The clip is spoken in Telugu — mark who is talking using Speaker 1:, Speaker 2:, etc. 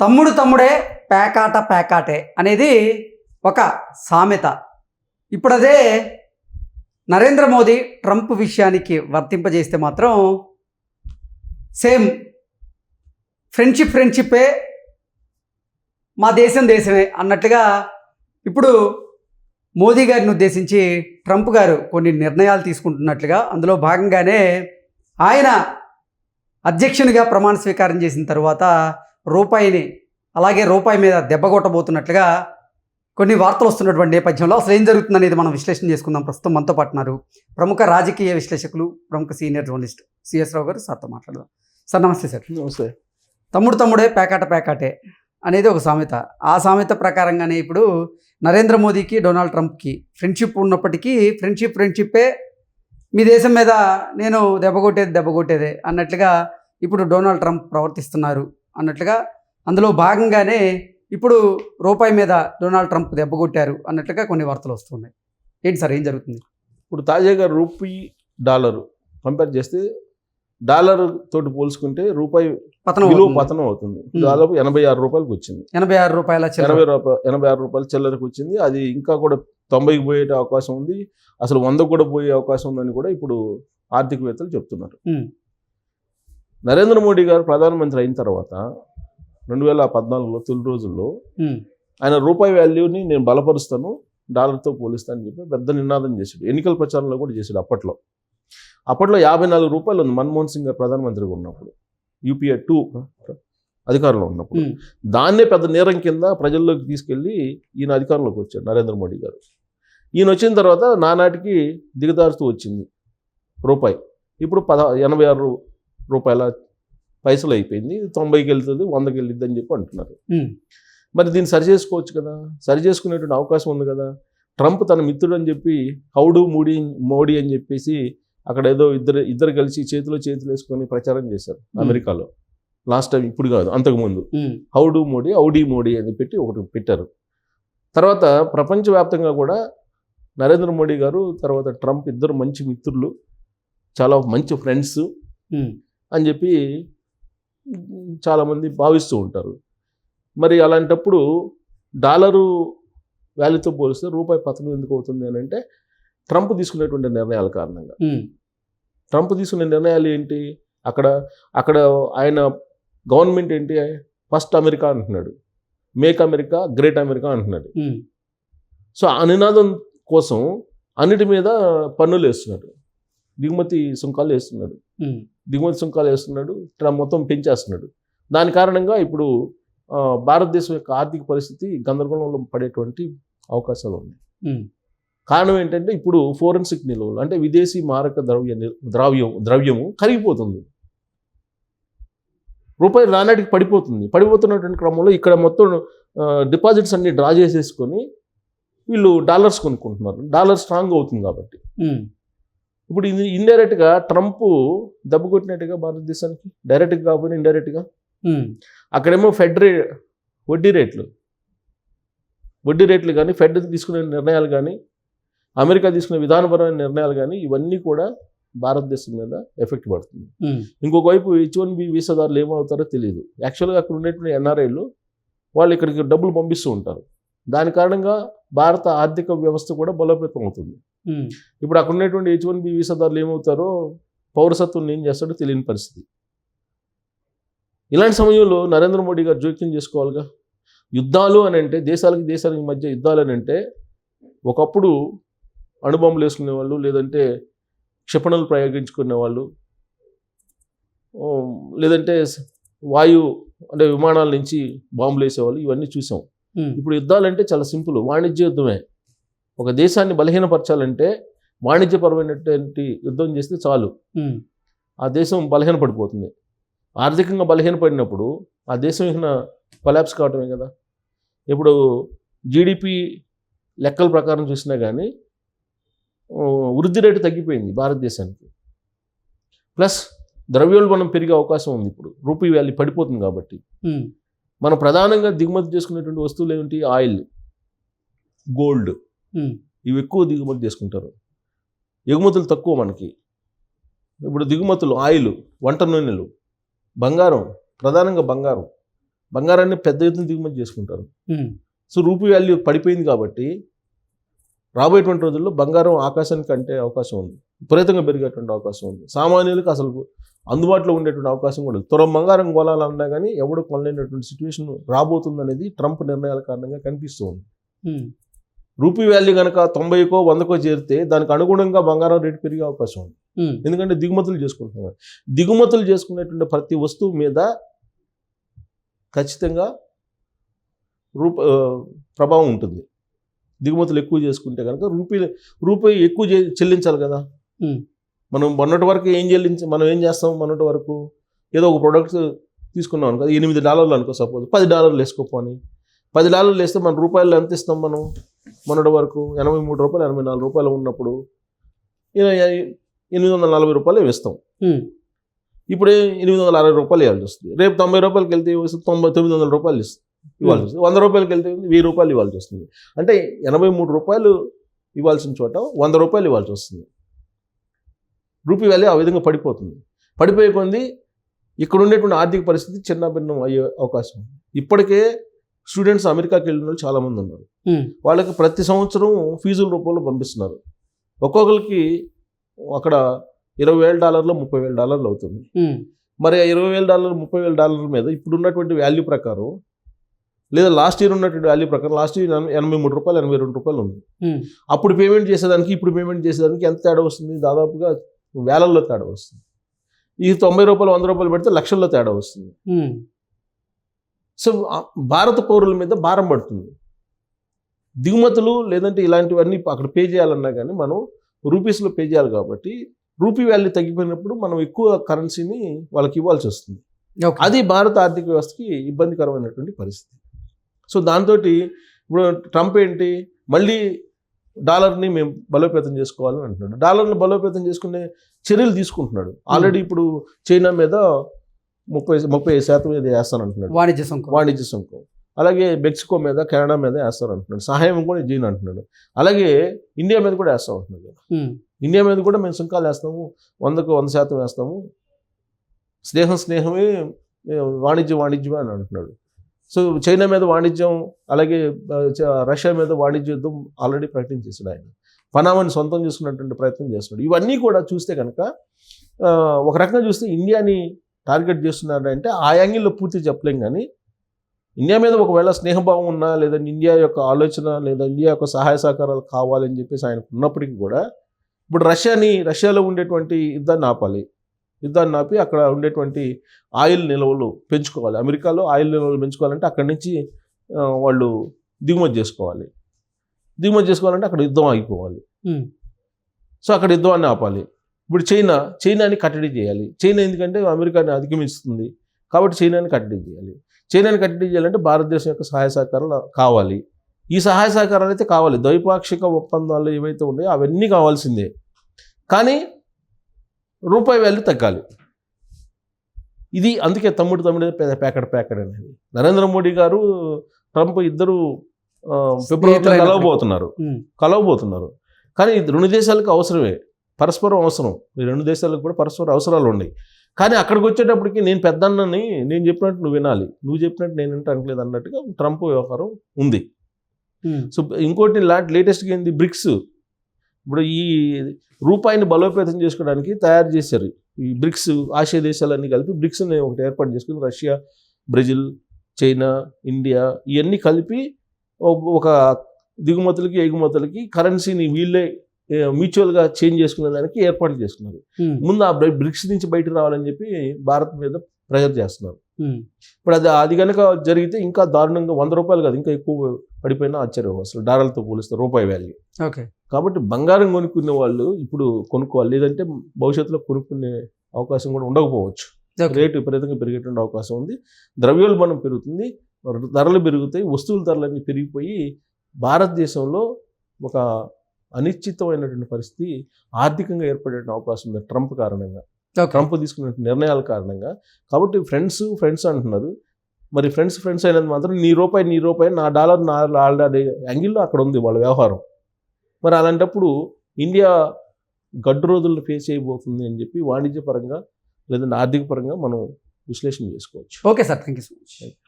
Speaker 1: తమ్ముడు తమ్ముడే పేకాట పేకాటే అనేది ఒక సామెత. ఇప్పుడు అదే నరేంద్ర మోదీ ట్రంప్ విషయానికి వర్తింపజేస్తే మాత్రం సేమ్ ఫ్రెండ్షిప్ ఫ్రెండ్షిప్పే మా దేశం దేశమే అన్నట్లుగా ఇప్పుడు మోదీ గారిని ఉద్దేశించి ట్రంప్ గారు కొన్ని నిర్ణయాలు తీసుకుంటున్నట్లుగా అందులో భాగంగానే ఆయన అధ్యక్షునిగా ప్రమాణ స్వీకారం చేసిన తర్వాత రూపాయిని అలాగే రూపాయి మీద దెబ్బ కొట్టబోతున్నట్లుగా కొన్ని వార్తలు వస్తున్నటువంటి నేపథ్యంలో అసలు ఏం జరుగుతుంది అనేది మనం విశ్లేషణ చేసుకుందాం. ప్రస్తుతం మనతో పాటు ఉన్నారు ప్రముఖ రాజకీయ విశ్లేషకులు ప్రముఖ సీనియర్ జర్నలిస్ట్ సిఎస్ రావు గారు. సార్తో మాట్లాడదాం. సార్ నమస్తే సార్.
Speaker 2: నమస్తే.
Speaker 1: తమ్ముడు తమ్ముడే పేకాట పేకాటే అనేది ఒక సామెత. ఆ సామెత ప్రకారంగానే ఇప్పుడు నరేంద్ర మోదీకి డొనాల్డ్ ట్రంప్కి ఫ్రెండ్షిప్ ఉన్నప్పటికీ ఫ్రెండ్షిప్ ఫ్రెండ్షిప్పే మీ దేశం మీద నేను దెబ్బ కొట్టేది దెబ్బ కొట్టేదే అన్నట్లుగా ఇప్పుడు డొనాల్డ్ ట్రంప్ ప్రవర్తిస్తున్నారు. అన్నట్లుగా అందులో భాగంగానే ఇప్పుడు రూపాయి మీద డొనాల్డ్ ట్రంప్ దెబ్బ కొట్టారు అన్నట్లుగా కొన్ని వార్తలు వస్తున్నాయి ఏంటి సార్ ఏం జరుగుతుంది
Speaker 2: ఇప్పుడు తాజాగా రూపీ డాలర్ కంపేర్ చేస్తే డాలర్ తోటి పోల్చుకుంటే రూపాయి
Speaker 1: పతనం
Speaker 2: విలువ
Speaker 1: అవుతుంది.
Speaker 2: పతనం అవుతుంది. దాదాపు ఎనభై ఆరు రూపాయలకు వచ్చింది
Speaker 1: ఎనభై ఆరు రూపాయల.
Speaker 2: ఎనభై రూపాయలు ఎనభై ఆరు రూపాయలు చిల్లరకు వచ్చింది అది ఇంకా కూడా తొంభైకి పోయే అవకాశం ఉంది అసలు వంద కూడా పోయే అవకాశం ఉందని కూడా ఇప్పుడు ఆర్థికవేత్తలు చెప్తున్నారు. నరేంద్ర మోడీ గారు ప్రధానమంత్రి అయిన తర్వాత రెండు వేల పద్నాలుగులో తొలి రోజుల్లో ఆయన రూపాయి వాల్యూని నేను బలపరుస్తాను డాలర్తో పోలిస్తాను అని చెప్పి పెద్ద నినాదం చేశాడు. ఎన్నికల ప్రచారంలో కూడా చేశాడు అప్పట్లో. అప్పట్లో యాభై నాలుగు రూపాయలు ఉంది మన్మోహన్ సింగ్ గారు ప్రధానమంత్రిగా ఉన్నప్పుడు. యూపీఏ టూ అధికారంలో ఉన్నప్పుడు. దాన్నే పెద్ద నేరం కింద ప్రజల్లోకి తీసుకెళ్ళి ఈయన అధికారంలోకి వచ్చాడు నరేంద్ర మోడీ గారు. ఈయన వచ్చిన తర్వాత నానాటికి దిగదారుతూ వచ్చింది రూపాయి. ఇప్పుడు పద ఎనభై ఆరు రూపాయల పైసలు అయిపోయింది తొంభైకి వెళ్తుంది వందకి వెళ్ళిద్ది అని చెప్పి అంటున్నారు. మరి దీన్ని సరి చేసుకోవచ్చు కదా? సరి చేసుకునేటువంటి అవకాశం ఉంది కదా? ట్రంప్ తన మిత్రుడు అని చెప్పి హౌడు మోడీ మోడీ అని చెప్పేసి అక్కడ ఏదో ఇద్దరు ఇద్దరు కలిసి చేతిలో చేతులు వేసుకొని ప్రచారం చేశారు అమెరికాలో. లాస్ట్ టైం ఇప్పుడు కాదు అంతకుముందు. హౌడు మోడీ ఔడీ మోడీ అని పెట్టి ఒకటి పెట్టారు. తర్వాత ప్రపంచవ్యాప్తంగా కూడా నరేంద్ర మోడీ గారు తర్వాత ట్రంప్ ఇద్దరు మంచి మిత్రులు చాలా మంచి ఫ్రెండ్స్ అని చెప్పి చాలామంది భావిస్తూ ఉంటారు. మరి అలాంటప్పుడు డాలరు వాల్యూతో పోలిస్తే రూపాయి పతనం ఎందుకు అవుతుంది అని అంటే ట్రంప్ తీసుకునేటువంటి నిర్ణయాల కారణంగా. ట్రంప్ తీసుకునే నిర్ణయాలు ఏంటి? అక్కడ అక్కడ ఆయన గవర్నమెంట్ ఏంటి? ఫస్ట్ అమెరికా అంటున్నాడు. మేక్ అమెరికా గ్రేట్ అమెరికా అంటున్నాడు. సో ఆ నినాదం కోసం అన్నిటి మీద పన్నులు వేస్తున్నాడు. దిగుమతి సుంకాలు వేస్తున్నాడు. దిగుమతి సుంకాలు వేస్తున్నాడు ట్రంప్ మొత్తం పెంచేస్తున్నాడు. దాని కారణంగా ఇప్పుడు భారతదేశం యొక్క ఆర్థిక పరిస్థితి గందరగోళంలో పడేటువంటి అవకాశాలు ఉన్నాయి. కారణం ఏంటంటే ఇప్పుడు ఫోరెన్సిక్ నిల్వలు అంటే విదేశీ మారక ద్రవ్య ద్రవ్యం ద్రవ్యము కరిగిపోతుంది. రూపాయి నానాటికి పడిపోతుంది. పడిపోతున్నటువంటి క్రమంలో ఇక్కడ మొత్తం డిపాజిట్స్ అన్ని డ్రా చేసేసుకొని వీళ్ళు డాలర్స్ కొనుక్కుంటున్నారు. డాలర్ స్ట్రాంగ్ అవుతుంది కాబట్టి. ఇప్పుడు ఇది ఇండైరెక్ట్గా ట్రంప్ దెబ్బ కొట్టినట్టుగా భారతదేశానికి డైరెక్ట్గా కాకపోయినా ఇండైరెక్ట్గా
Speaker 1: ఉమ్,
Speaker 2: అక్కడేమో ఫెడ్ రే వడ్డీ రేట్లు. వడ్డీ రేట్లు కానీ ఫెడ్ తీసుకునే నిర్ణయాలు కానీ అమెరికా తీసుకునే విధానపరమైన నిర్ణయాలు కానీ ఇవన్నీ కూడా భారతదేశం మీద ఎఫెక్ట్ పడుతుంది.
Speaker 1: ఉమ్,
Speaker 2: ఇంకొక వైపు హెచ్ వన్ బి వీసాదారులు ఏమవుతారో తెలియదు యాక్చువల్గా అక్కడ ఉండేటువంటి ఎన్ఆర్ఐలు వాళ్ళు ఇక్కడికి డబ్బులు పంపిస్తూ ఉంటారు. దాని కారణంగా భారత ఆర్థిక వ్యవస్థ కూడా బలోపేతం అవుతుంది ఇప్పుడు అక్కడ ఉన్నటువంటి హెచ్ వన్ బి వీసాదారులు ఏమవుతారో పౌరసత్వం ఏం చేస్తాడో తెలియని పరిస్థితి. ఇలాంటి సమయంలో నరేంద్ర మోడీ గారు జోక్యం చేసుకోవాలిగా? యుద్ధాలు అని అంటే దేశాలకి దేశాలకి మధ్య యుద్ధాలు అని అంటే ఒకప్పుడు అణుబాంబులు వేసుకునే వాళ్ళు లేదంటే క్షిపణులు ప్రయోగించుకునే వాళ్ళు ఓ, లేదంటే వాయు అంటే విమానాల నుంచి బాంబులు వేసేవాళ్ళు ఇవన్నీ చూసాం. ఇప్పుడు యుద్ధాలంటే చాలా సింపుల్. వాణిజ్య యుద్ధమే. ఒక దేశాన్ని బలహీనపరచాలంటే వాణిజ్యపరమైనటువంటి యుద్ధం చేస్తే చాలు. ఆ దేశం బలహీనపడిపోతుంది. ఆర్థికంగా బలహీనపడినప్పుడు ఆ దేశం ఇక కొలాప్స్ కావటమే కదా. ఇప్పుడు జీడిపి లెక్కల ప్రకారం చూసినా కానీ వృద్ధి రేటు తగ్గిపోయింది భారతదేశానికి. ప్లస్ ద్రవ్యోల్బణం పెరిగే అవకాశం ఉంది ఇప్పుడు. రూపీ వాల్యూ పడిపోతుంది కాబట్టి. మనం ప్రధానంగా దిగుమతి చేసుకునేటువంటి వస్తువులు ఏమిటి ఆయిల్ గోల్డ్. ఇవి ఎక్కువ దిగుమతి చేసుకుంటారు. ఎగుమతులు తక్కువ మనకి. ఇప్పుడు దిగుమతులు ఆయిల్ వంట నూనెలు బంగారం ప్రధానంగా బంగారం. బంగారాన్ని పెద్ద ఎత్తున దిగుమతి చేసుకుంటారు. సో రూపీ వాల్యూ పడిపోయింది కాబట్టి రాబోయేటువంటి రోజుల్లో బంగారం ఆకాశానికి అంటే అవకాశం ఉంది. విపరీతంగా పెరిగేటువంటి అవకాశం ఉంది. సామాన్యులకు అసలు అందుబాటులో ఉండేటువంటి అవకాశం కూడా తురం బంగారం కొనాలన్నా కానీ ఎవడు కొనలేనటువంటి సిచ్యువేషన్ రాబోతుంది అనేది ట్రంప్ నిర్ణయాల కారణంగా కనిపిస్తూ ఉంది.
Speaker 1: ఉమ్,
Speaker 2: రూపీ వాల్యూ కనుక తొంభైకో వందకో చేరితే దానికి అనుగుణంగా బంగారం రేటు పెరిగే అవకాశం ఉంది. ఎందుకంటే దిగుమతులు చేసుకుంటున్నారు. దిగుమతులు చేసుకునేటువంటి ప్రతి వస్తువు మీద ఖచ్చితంగా రూప ప్రభావం ఉంటుంది. దిగుమతులు ఎక్కువ చేసుకుంటే కనుక రూపీ రూపాయి ఎక్కువ చే- చెల్లించాలి కదా. మనం మొన్నటి వరకు ఏం చెల్లించ మనం ఏం చేస్తాం మొన్నటి వరకు? ఏదో ఒక ప్రోడక్ట్ తీసుకున్నాం అనుకో ఎనిమిది డాలర్లు అనుకో సపోజ్ పది డాలర్లు వేసుకోపోని పది డాలర్లు వేస్తే మన రూపాయలు ఎంత ఇస్తాం మనం? మొన్నటి వరకు ఎనభై మూడు రూపాయలు ఎనభై నాలుగు రూపాయలు ఉన్నప్పుడు ఎనిమిది వందల నలభై రూపాయలు ఇస్తాం
Speaker 1: ఉమ్,
Speaker 2: ఇప్పుడు ఎనిమిది వందల అరవై రూపాయలు ఇవ్వాల్సి వస్తుంది. రేపు తొంభై రూపాయలకి వెళ్తే? తొంభై తొమ్మిది వందల రూపాయలు ఇస్తుంది ఇవ్వాల్సి వస్తుంది. వంద రూపాయలకి వెళ్తే వెయ్యి రూపాయలు ఇవ్వాల్సి వస్తుంది. అంటే ఎనభై మూడు రూపాయలు ఇవ్వాల్సిన చోట వంద రూపాయలు ఇవ్వాల్సి వస్తుంది. రూపీ వాల్యూ ఆ విధంగా పడిపోతుంది. పడిపోయే కొంది ఇక్కడ ఉండేటువంటి ఆర్థిక పరిస్థితి చిన్న భిన్నం అయ్యే అవకాశం ఉంది. ఇప్పటికే స్టూడెంట్స్ అమెరికాకి వెళ్ళిన వాళ్ళు చాలామంది ఉన్నారు. వాళ్ళకి ప్రతి సంవత్సరం ఫీజుల రూపంలో పంపిస్తున్నారు. ఒక్కొక్కరికి అక్కడ ఇరవై వేల డాలర్లు ముప్పై వేల డాలర్లు అవుతుంది. మరి ఆ ఇరవై వేల డాలర్లు ముప్పై వేల డాలర్ల మీద ఇప్పుడు ఉన్నటువంటి వాల్యూ ప్రకారం లేదా లాస్ట్ ఇయర్ ఉన్నటువంటి వాల్యూ ప్రకారం లాస్ట్ ఇయర్ ఎనభై మూడు రూపాయలు ఎనభై రెండు రూపాయలు ఉంది. అప్పుడు పేమెంట్ చేసేదానికి ఇప్పుడు పేమెంట్ చేసేదానికి ఎంత తేడా వస్తుంది? దాదాపుగా వేలల్లో తేడా వస్తుంది. ఈ తొంభై రూపాయలు వంద రూపాయలు పెడితే లక్షల్లో తేడా వస్తుంది. సో భారత పౌరుల మీద భారం పడుతుంది. దిగుమతులు లేదంటే ఇలాంటివన్నీ అక్కడ పే చేయాలన్నా కానీ మనం రూపీస్లో పే చేయాలి కాబట్టి రూపీ వాల్యూ తగ్గిపోయినప్పుడు మనం ఎక్కువ కరెన్సీని వాళ్ళకి ఇవ్వాల్సి వస్తుంది. అది భారత ఆర్థిక వ్యవస్థకి ఇబ్బందికరమైనటువంటి పరిస్థితి. సో దాంతో ఇప్పుడు ట్రంప్ ఏంటి? మళ్ళీ డాలర్ని మేము బలోపేతం చేసుకోవాలని అంటున్నాడు. డాలర్ని బలోపేతం చేసుకునే చర్యలు తీసుకుంటున్నాడు. ఆల్రెడీ ఇప్పుడు చైనా మీద ముప్పై ముప్పై శాతం మీద వేస్తానంటున్నాడు.
Speaker 1: వాణిజ్య సుంకం
Speaker 2: వాణిజ్య సుంకం అలాగే మెక్సికో మీద కెనడా మీద వేస్తారు అంటున్నాడు సహాయం కూడా చేయను అంటున్నాడు. అలాగే ఇండియా మీద కూడా వేస్తాం అంటున్నాడు
Speaker 1: ఉమ్,
Speaker 2: ఇండియా మీద కూడా మేము సుంకాలు వేస్తాము వందకు వంద శాతం వేస్తాము. స్నేహం స్నేహమే వాణిజ్యం వాణిజ్యమే అని అంటున్నాడు. సో చైనా మీద వాణిజ్యం అలాగే రష్యా మీద వాణిజ్య యుద్ధం ఆల్రెడీ ప్రకటించేసాడు ఆయన. పనామాని సొంతం చేసుకున్నటువంటి ప్రయత్నం చేస్తున్నాడు. ఇవన్నీ కూడా చూస్తే కనుక ఒక రకంగా చూస్తే ఇండియాని టార్గెట్ చేస్తున్నాడు అంటే ఆ యాంగిల్లో పూర్తి చెప్పలేం కానీ ఇండియా మీద ఒకవేళ స్నేహభావం ఉన్నా లేదా ఇండియా యొక్క ఆలోచన లేదా ఇండియా యొక్క సహాయ సహకారాలు కావాలని చెప్పేసి ఆయనకు ఉన్నప్పటికీ కూడా ఇప్పుడు రష్యాని రష్యాలో ఉండేటువంటి యుద్ధాన్ని ఆపాలి. యుద్ధాన్ని ఆపి అక్కడ ఉండేటువంటి ఆయిల్ నిల్వలు పెంచుకోవాలి. అమెరికాలో ఆయిల్ నిల్వలు పెంచుకోవాలంటే అక్కడి నుంచి వాళ్ళు దిగుమతి చేసుకోవాలి. దిగుమతి చేసుకోవాలంటే అక్కడ యుద్ధం ఆగిపోవాలి. సో అక్కడ యుద్ధాన్ని ఆపాలి. ఇప్పుడు చైనా చైనాని కట్టడి చేయాలి. చైనా ఎందుకంటే అమెరికాని అధిగమిస్తుంది కాబట్టి చైనాని కట్టడి చేయాలి. చైనాని కట్టడి చేయాలంటే భారతదేశం యొక్క సహాయ సహకారాలు కావాలి. ఈ సహాయ సహకారాలు అయితే కావాలి. ద్వైపాక్షిక ఒప్పందాలు ఏవైతే ఉన్నాయో అవన్నీ కావాల్సిందే. కానీ రూపాయి వాల్యూ తగ్గాలి. ఇది అందుకే తమ్ముడు తమ్ముడే పే- పేకడ పేకడ అనేది. నరేంద్ర మోడీ గారు ట్రంప్ ఇద్దరు ఫిబ్రవరిలో. కలవబోతున్నారు. కలవబోతున్నారు. కానీ రెండు దేశాలకు అవసరమే. పరస్పరం అవసరం. ఈ రెండు దేశాలకు కూడా పరస్పర అవసరాలు ఉన్నాయి. కానీ అక్కడికి వచ్చేటప్పటికి నేను పెద్దన్నని నేను చెప్పినట్టు నువ్వు వినాలి. నువ్వు చెప్పినట్టు నేను వింటానికి అన్నట్టుగా ట్రంప్ వ్యవహారం ఉంది. సో ఇంకోటి లాంటి లేటెస్ట్గా ఏంది? బ్రిక్స్. ఇప్పుడు ఈ రూపాయిని బలోపేతం చేసుకోవడానికి తయారు చేశారు. ఈ బ్రిక్స్ ఆసియా దేశాలన్నీ కలిపి బ్రిక్స్ ఒకటి ఏర్పాటు చేసుకుని రష్యా బ్రెజిల్ చైనా ఇండియా ఇవన్నీ కలిపి ఒక- దిగుమతులకి ఎగుమతులకి కరెన్సీని వీళ్ళే మ్యూచువల్గా చేంజ్ చేసుకునే దానికి ఏర్పాటు చేసుకున్నారు. ముందు ఆ బ్రి- బ్రిక్స్ నుంచి బయటకు రావాలని చెప్పి భారత్ మీద ప్రెజర్ చేస్తున్నారు. ఇప్పుడు అది అది కనుక జరిగితే ఇంకా దారుణంగా వంద రూపాయలు కాదు ఇంకా ఎక్కువ పడిపోయినా ఆశ్చర్యం అసలు. డాలర్తో పోలిస్తే రూపాయి వాల్యూ
Speaker 1: ఓకే.
Speaker 2: కాబట్టి బంగారం కొనుక్కునే వాళ్ళు ఇప్పుడు కొనుక్కోవాలి. లేదంటే భవిష్యత్తులో కొనుక్కునే అవకాశం కూడా ఉండకపోవచ్చు. రేటు విపరీతంగా పెరిగేటువంటి అవకాశం ఉంది. ద్రవ్యోల్బణం పెరుగుతుంది. ధరలు పెరుగుతాయి. వస్తువుల ధరలన్నీ పెరిగిపోయి భారతదేశంలో ఒక అనిశ్చితమైనటువంటి పరిస్థితి ఆర్థికంగా ఏర్పడే అవకాశం ఉంది. ట్రంప్ కారణంగా. ట్రంప్ తీసుకున్న నిర్ణయాల కారణంగా. కాబట్టి ఫ్రెండ్స్ ఫ్రెండ్స్ అంటున్నారు. మరి ఫ్రెండ్స్ ఫ్రెండ్స్ అయినది మాత్రం నీ రూపాయి నీ రూపాయి నా డాలర్ నా ఆల్రెడీ యాంగిల్లో అక్కడ ఉంది వాళ్ళ వ్యవహారం. మరి అలాంటప్పుడు ఇండియా గడ్డు రోజులను ఫేస్ చేయబోతుంది అని చెప్పి వాణిజ్యపరంగా లేదంటే ఆర్థిక పరంగా మనం విశ్లేషణ చేసుకోవచ్చు.
Speaker 1: Okay sir thank you so much